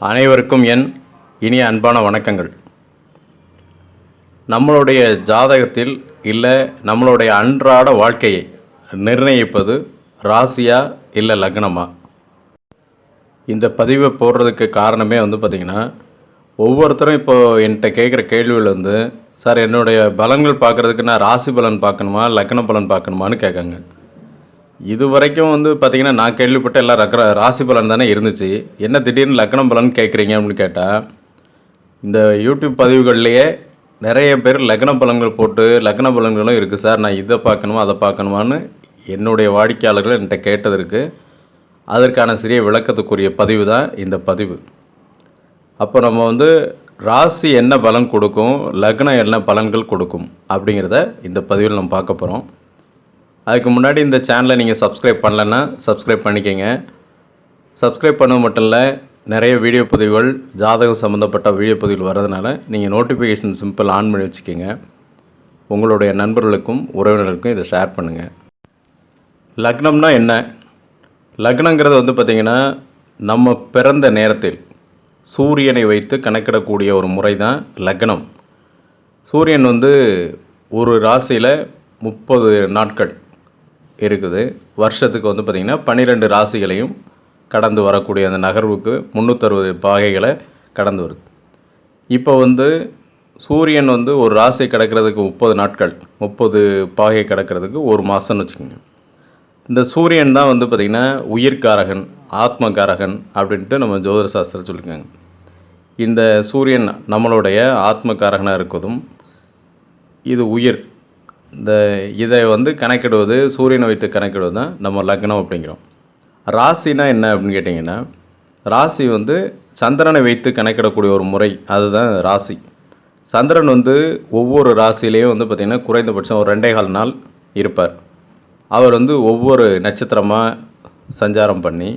அனைவருக்கும் என் இனிய அன்பான வணக்கங்கள். நம்மளுடைய ஜாதகத்தில் இல்லை நம்மளுடைய அன்றாட வாழ்க்கையை நிர்ணயிப்பது ராசியா இல்லை லக்னமா? இந்த பதிவை போடுறதுக்கு காரணமே வந்து பார்த்திங்கன்னா ஒவ்வொருத்தரும் இப்போது என்கிட்ட கேட்குற கேள்வியில் வந்து சார் என்னுடைய பலன்கள் பார்க்குறதுக்கு நான் ராசி பலன் பார்க்கணுமா லக்ன பலன் பார்க்கணுமான்னு கேட்காங்க. இது வரைக்கும் வந்து பார்த்திங்கன்னா நான் கேள்விப்பட்ட எல்லாம் ரக்கர ராசி பலன் தானே இருந்துச்சு. என்ன திடீர்னு லக்னம் பலன் கேட்குறீங்க அப்படின்னு கேட்டால் இந்த யூடியூப் பதிவுகள்லேயே நிறைய பேர் லக்ன பலன்கள் போட்டு லக்ன பலன்களும் இருக்குது சார் நான் இதை பார்க்கணுமா அதை பார்க்கணுமான்னு என்னுடைய வாடிக்கையாளர்கள் என்கிட்ட கேட்டதற்கு அதற்கான சிறிய விளக்கத்துக்குரிய பதிவு தான் இந்த பதிவு. அப்போ நம்ம வந்து ராசி என்ன பலன் கொடுக்கும் லக்னம் என்ன பலன்கள் கொடுக்கும் அப்படிங்கிறத இந்த பதிவில் நம்ம பார்க்க போகிறோம் அதுக்கு முன்னாடி இந்த சேனலை நீங்கள் சப்ஸ்கிரைப் பண்ணலன்னா சப்ஸ்கிரைப் பண்ணிக்கோங்க. சப்ஸ்கிரைப் பண்ண மட்டும் இல்லை நிறைய வீடியோ பதிவுகள் ஜாதகம் சம்மந்தப்பட்ட வீடியோ பதிவுகள் வர்றதுனால நீங்கள் நோட்டிஃபிகேஷன் சிம்பிள் ஆன் பண்ணி வச்சுக்கோங்க. உங்களுடைய நண்பர்களுக்கும் உறவினர்களுக்கும் இதை ஷேர் பண்ணுங்கள் லக்னம்னா என்ன? லக்னங்கிறது வந்து பார்த்திங்கன்னா நம்ம பிறந்த நேரத்தில் சூரியனை வைத்து கணக்கிடக்கூடிய ஒரு முறை தான் லக்னம். சூரியன் வந்து ஒரு ராசியில் முப்பது நாட்கள். இருக்குது. வருஷத்துக்கு வந்து பார்த்திங்கன்னா பன்னிரெண்டு ராசிகளையும் கடந்து வரக்கூடிய அந்த நகர்வுக்கு முந்நூற்றறுபது பாகைகளை கடந்து வருது. இப்போ வந்து சூரியன் வந்து ஒரு ராசி கிடக்கிறதுக்கு முப்பது நாட்கள் முப்பது பாகை கிடக்கிறதுக்கு ஒரு மாதம்னு வச்சுக்கோங்க. இந்த சூரியன் தான் வந்து பார்த்திங்கன்னா உயிர்காரகன் ஆத்மகாரகன் அப்படின்ட்டு நம்ம ஜோதிட சாஸ்திரம் சொல்லியிருக்காங்க. இந்த சூரியன் நம்மளுடைய ஆத்மகாரகனாக இருக்கதும் இது உயிர் இந்த இதை வந்து கணக்கிடுவது சூரியனை வைத்து கணக்கிடுவது தான் நம்ம லக்னம் அப்படிங்கிறோம். ராசினா என்ன அப்படின்னு கேட்டிங்கன்னா ராசி வந்து சந்திரனை வைத்து கணக்கிடக்கூடிய ஒரு முறை அதுதான் ராசி. சந்திரன் வந்து ஒவ்வொரு ராசியிலையும் வந்து பார்த்திங்கன்னா குறைந்தபட்சம் ஒரு ரெண்டே கால் நாள் இருப்பார். அவர் வந்து ஒவ்வொரு நட்சத்திரமாக சஞ்சாரம் பண்ணி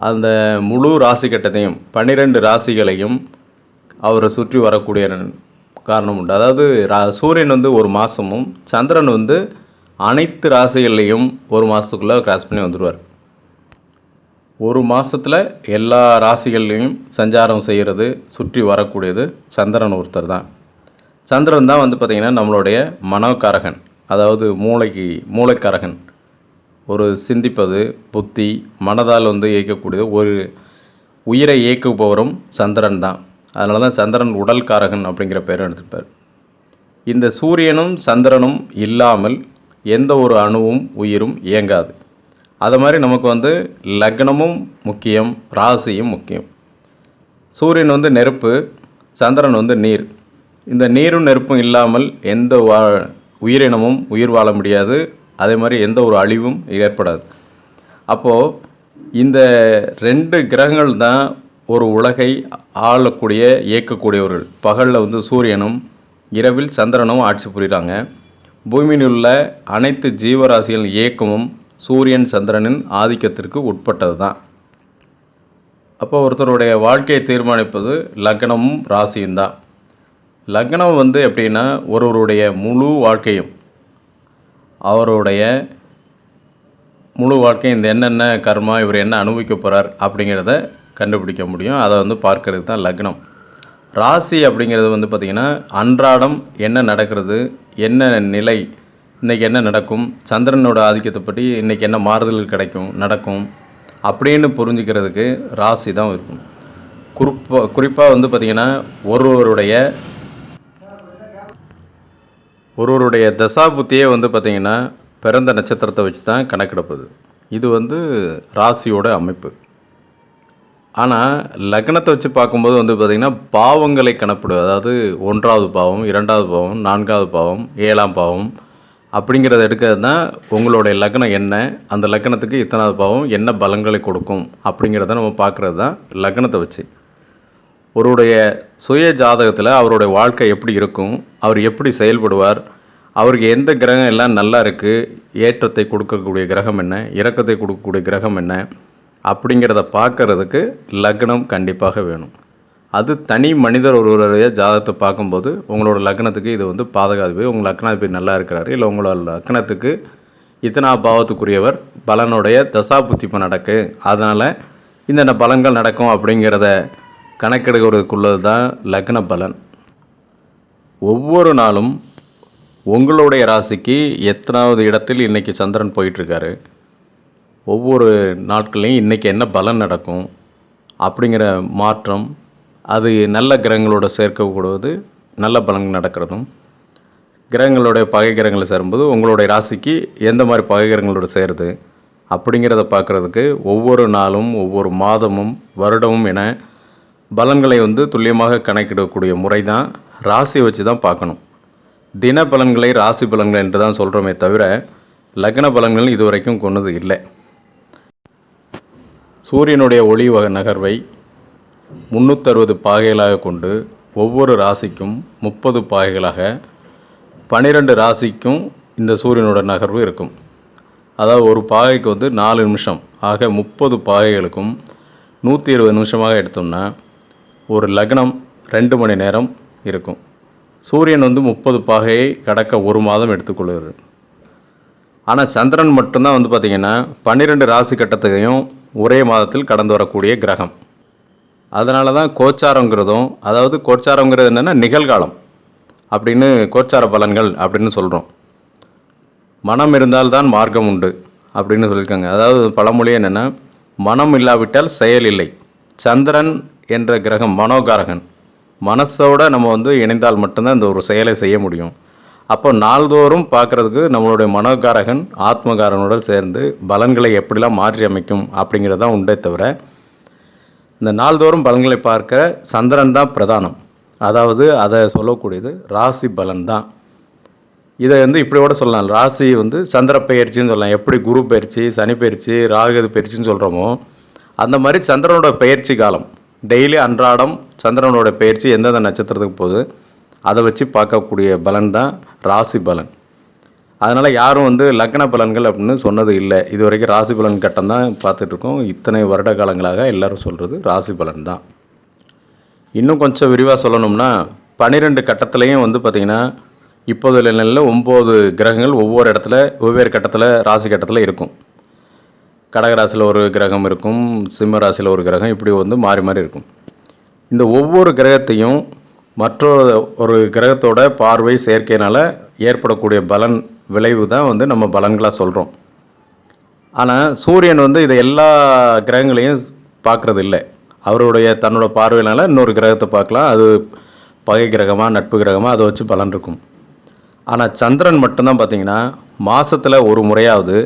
அந்த முழு ராசி கட்டத்தையும் பன்னிரெண்டு ராசிகளையும் அவரை சுற்றி வரக்கூடிய காரணம் உண்டு. அதாவது ரா சூரியன் வந்து ஒரு மாதமும் சந்திரன் வந்து அனைத்து ராசிகள்லேயும் ஒரு மாதத்துக்குள்ளே கிராஸ் பண்ணி வந்துடுவார் ஒரு மாதத்தில் எல்லா ராசிகள்லேயும் சஞ்சாரம் செய்கிறது சுற்றி வரக்கூடியது சந்திரன் ஒருத்தர் தான். சந்திரன் தான் வந்து பார்த்திங்கன்னா நம்மளுடைய மனோகாரகன். அதாவது மூளைக்கு மூளைக்காரகன். ஒரு சிந்திப்பது புத்தி மனதால் வந்து இயக்கக்கூடியது ஒரு உயிரை இயக்குபவரும் சந்திரன் தான். அதனால தான் சந்திரன் உடல் காரகன் அப்படிங்கிற பேரை எடுத்துப்பார் இந்த சூரியனும் சந்திரனும் இல்லாமல் எந்த ஒரு அணுவும் உயிரும் இயங்காது. அது மாதிரி நமக்கு வந்து லக்னமும் முக்கியம் ராசியும் முக்கியம். சூரியன் வந்து நெருப்பு சந்திரன் வந்து நீர். இந்த நீரும் நெருப்பும் இல்லாமல் எந்த வா உயிரினமும் உயிர் வாழ முடியாது. அதே மாதிரி எந்த ஒரு அழிவும் ஏற்படாது. அப்போது இந்த ரெண்டு கிரகங்கள் தான் ஒரு உலகை ஆளக்கூடிய இயக்கக்கூடியவர்கள். பகலில் வந்து சூரியனும் இரவில் சந்திரனும் ஆட்சி புரிகிறாங்க பூமியில் உள்ள அனைத்து ஜீவராசிகள் இயக்கமும் சூரியன் சந்திரனின் ஆதிக்கத்திற்கு உட்பட்டது தான் அப்போ ஒருத்தருடைய வாழ்க்கையை தீர்மானிப்பது லக்னமும் ராசியும் தான். லக்னம் வந்து எப்படின்னா ஒருவருடைய முழு வாழ்க்கையும் அவருடைய முழு வாழ்க்கை இந்த என்னென்ன கர்மா இவர் என்ன அனுபவிக்க போகிறார் அப்படிங்கிறத கண்டுபிடிக்க முடியும். அதை வந்து பார்க்கறது தான் லக்னம். ராசி அப்படிங்கிறது வந்து பார்த்திங்கன்னா அன்றாடம் என்ன நடக்கிறது என்ன நிலை இன்றைக்கி என்ன நடக்கும் சந்திரனோட ஆதிக்கத்தை பற்றி இன்றைக்கி என்ன மாறுதல்கள் கிடைக்கும் நடக்கும் அப்படின்னு புரிஞ்சுக்கிறதுக்கு ராசி தான் இருக்கும். குறிப்பாக குறிப்பாக வந்து பார்த்திங்கன்னா ஒருவருடைய ஒருவருடைய தசாபுத்தியே வந்து பார்த்திங்கன்னா பிறந்த நட்சத்திரத்தை வச்சு தான் கணக்கெடுப்பது இது வந்து ராசியோட அமைப்பு. ஆனால் லக்னத்தை வச்சு பார்க்கும்போது வந்து பார்த்திங்கன்னா பாவங்களை கணப்பிடுவது. அதாவது ஒன்றாவது பாவம் இரண்டாவது பாவம் நான்காவது பாவம் ஏழாம் பாவம் அப்படிங்கிறத எடுக்கிறது தான் உங்களுடைய லக்னம் என்ன? அந்த லக்னத்துக்கு இத்தனாவது பாவம் என்ன பலங்களை கொடுக்கும்? அப்படிங்கிறத நம்ம பார்க்குறது தான் லக்னத்தை வச்சு. ஒருவருடைய சுய ஜாதகத்தில் அவருடைய வாழ்க்கை எப்படி இருக்கும்? அவர் எப்படி செயல்படுவார்? அவருக்கு எந்த கிரகம் எல்லாம் நல்லா இருக்குது ஏற்றத்தை கொடுக்கக்கூடிய கிரகம் என்ன? இறக்கத்தை கொடுக்கக்கூடிய கிரகம் என்ன? அப்படிங்கிறத பார்க்கறதுக்கு லக்னம் கண்டிப்பாக வேணும். அது தனி மனிதர் ஒருவருடைய ஜாதகத்தை பார்க்கும்போது உங்களோட லக்னத்துக்கு இது வந்து பாதகாதிபதி உங்கள் லக்னாதிபதி நல்லா இருக்கிறாரு இல்லை உங்களோட லக்னத்துக்கு இத்தனா பாவத்துக்குரியவர் பலனுடைய தசா புத்திப்பு நடக்கு. அதனால் இந்த பலன்கள் நடக்கும் அப்படிங்கிறத கணக்கெடுக்கிறதுக்குள்ளது தான் லக்ன பலன். ஒவ்வொரு நாளும் உங்களுடைய ராசிக்கு எத்தனாவது இடத்தில் இன்றைக்கி சந்திரன் போயிட்டுருக்காரு ஒவ்வொரு நாட்களையும் இன்றைக்கி என்ன பலன் நடக்கும் அப்படிங்கிற மாற்றம் அது நல்ல கிரகங்களோட சேர்க்கக்கூடுவது நல்ல பலன் நடக்கிறதும் கிரகங்களுடைய பகை கிரகங்களை சேரும்போது உங்களுடைய ராசிக்கு எந்த மாதிரி பகை கிரகங்களோட சேருது அப்படிங்கிறத பார்க்குறதுக்கு ஒவ்வொரு நாளும் ஒவ்வொரு மாதமும் வருடமும் என பலன்களை வந்து துல்லியமாக கணக்கிடக்கூடிய முறை தான் ராசியை வச்சு தான் பார்க்கணும். தின பலன்களை ராசி பலன்கள் என்று தான் சொல்கிறோமே தவிர லக்ன பலன்கள் இதுவரைக்கும் கொண்டது இல்லை. சூரியனுடைய ஒளி நகர்வை முந்நூற்றறுபது பாகைகளாக கொண்டு ஒவ்வொரு ராசிக்கும் முப்பது பாகைகளாக பன்னிரெண்டு ராசிக்கும் இந்த சூரியனோட நகர்வு இருக்கும். அதாவது ஒரு பாகைக்கு வந்து நாலு நிமிஷம். ஆக முப்பது பாகைகளுக்கும் நூற்றி இருபது நிமிஷமாக எடுத்தோம்னா ஒரு லக்னம் ரெண்டு மணி நேரம் இருக்கும். சூரியன் வந்து முப்பது பாகையை கடக்க ஒரு மாதம் எடுத்துக்கொள்கிறது. ஆனால் சந்திரன் மட்டும்தான் வந்து பார்த்திங்கன்னா பன்னிரெண்டு ராசி கட்டத்துக்கையும் ஒரே மாதத்தில் கடந்து வரக்கூடிய கிரகம். அதனால தான் கோச்சாரங்கிறதும் அதாவது கோச்சாரங்கிறது என்னென்னா நிகழ்காலம் அப்படின்னு கோச்சார பலன்கள் அப்படின்னு சொல்கிறோம் மனம் இருந்தால்தான் மார்க்கம் உண்டு அப்படின்னு சொல்லியிருக்காங்க. அதாவது பழமொழி என்னென்னா மனம் இல்லாவிட்டால் செயல் இல்லை. சந்திரன் என்ற கிரகம் மனோகாரகன். மனசோட நம்ம வந்து இணைந்தால் மட்டும்தான் இந்த ஒரு செயலை செய்ய முடியும். அப்போ நாள்தோறும் பார்க்குறதுக்கு நம்மளுடைய மனோகாரகன் ஆத்மகாரனோட சேர்ந்து பலன்களை எப்படிலாம் மாற்றி அமைக்கும் அப்படிங்கிறது தான் உண்டே தவிர இந்த நாள்தோறும் பலன்களை பார்க்க சந்திரன் தான் பிரதானம். அதாவது அதை சொல்லக்கூடியது ராசி பலன் தான். இதை வந்து இப்படி கூட சொல்லலாம். ராசி வந்து சந்திர பயிற்சின்னு சொல்லலாம். எப்படி குரு பயிற்சி சனி பயிற்சி ராகு பயிற்சின்னு சொல்கிறோமோ அந்த மாதிரி சந்திரனோட பயிற்சி காலம். டெய்லி அன்றாடம் சந்திரனோட பயிற்சி எந்தெந்த நட்சத்திரத்துக்கு போகுது அதை வச்சு பார்க்கக்கூடிய பலன் தான் ராசி பலன். அதனால் யாரும் வந்து லக்ன பலன்கள் அப்படின்னு சொன்னது இல்லை. இது வரைக்கும் ராசி பலன் கட்டம் தான் பார்த்துட்ருக்கோம். இத்தனை வருட காலங்களாக எல்லாரும் சொல்கிறது ராசி பலன் தான் இன்னும் கொஞ்சம் விரிவாக சொல்லணும்னா பன்னிரெண்டு கட்டத்துலேயும் வந்து பார்த்திங்கன்னா இப்போது நிலையில் ஒம்பது கிரகங்கள் ஒவ்வொரு இடத்துல வெவ்வேறு கட்டத்தில் ராசி கட்டத்தில் இருக்கும். கடகராசியில் ஒரு கிரகம் இருக்கும் சிம்ம ராசியில் ஒரு கிரகம் இப்படி வந்து மாறி மாறி இருக்கும். இந்த ஒவ்வொரு கிரகத்தையும் மற்றொரு ஒரு கிரகத்தோட பார்வை செயற்கையினால் ஏற்படக்கூடிய பலன் விளைவு தான் வந்து நம்ம பலன்களாக சொல்கிறோம் ஆனால் சூரியன் வந்து இதை எல்லா கிரகங்களையும் பார்க்குறது இல்லை அவருடைய தன்னோட பார்வையினால் இன்னொரு கிரகத்தை பார்க்கலாம். அது பகை கிரகமாக நட்பு கிரகமாக அதை வச்சு பலன் இருக்கும். ஆனால் சந்திரன் மட்டும்தான் பார்த்திங்கன்னா மாதத்தில் ஒரு முறையாவது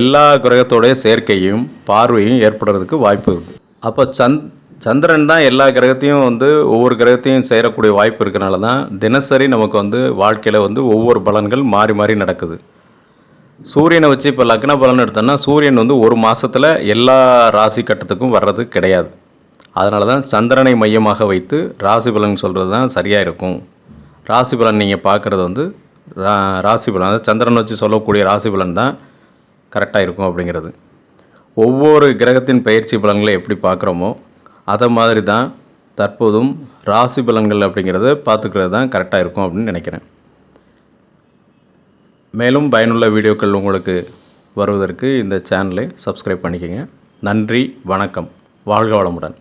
எல்லா கிரகத்தோடைய சேர்க்கையும் பார்வையும் ஏற்படுறதுக்கு வாய்ப்பு இருக்குது அப்போ சந்த் சந்திரன் தான் எல்லா கிரகத்தையும் வந்து ஒவ்வொரு கிரகத்தையும் சேரக்கூடிய வாய்ப்பு இருக்கிறனால தான் தினசரி நமக்கு வந்து வாழ்க்கையில் வந்து ஒவ்வொரு பலன்கள் மாறி மாறி நடக்குது. சூரியனை வச்சு இப்போ லக்ன பலன் எடுத்தோம்னா சூரியன் வந்து ஒரு மாதத்தில் எல்லா ராசி கட்டத்துக்கும் வர்றது கிடையாது. அதனால தான் சந்திரனை மையமாக வைத்து ராசி பலன் சொல்கிறது தான் சரியாக இருக்கும். ராசி பலன் நீங்கள் பார்க்குறது வந்து ரா ராசி பலன். அதாவது சந்திரன் வச்சு சொல்லக்கூடிய ராசி பலன் தான் கரெக்டாக இருக்கும் அப்படிங்கிறது. ஒவ்வொரு கிரகத்தின் பயிற்சி பலன்களை எப்படி பார்க்குறோமோ அதை மாதிரி தான் தற்போதும் ராசி பலன்கள் அப்படிங்கிறத பார்த்துக்கிறது தான் கரெக்டாக இருக்கும் அப்படின்னு நினைக்கிறேன். மேலும் பயனுள்ள வீடியோக்கள் உங்களுக்கு வருவதற்கு இந்த சேனலை சப்ஸ்கிரைப் பண்ணிக்கோங்க. நன்றி வணக்கம். வாழ்க வளமுடன்.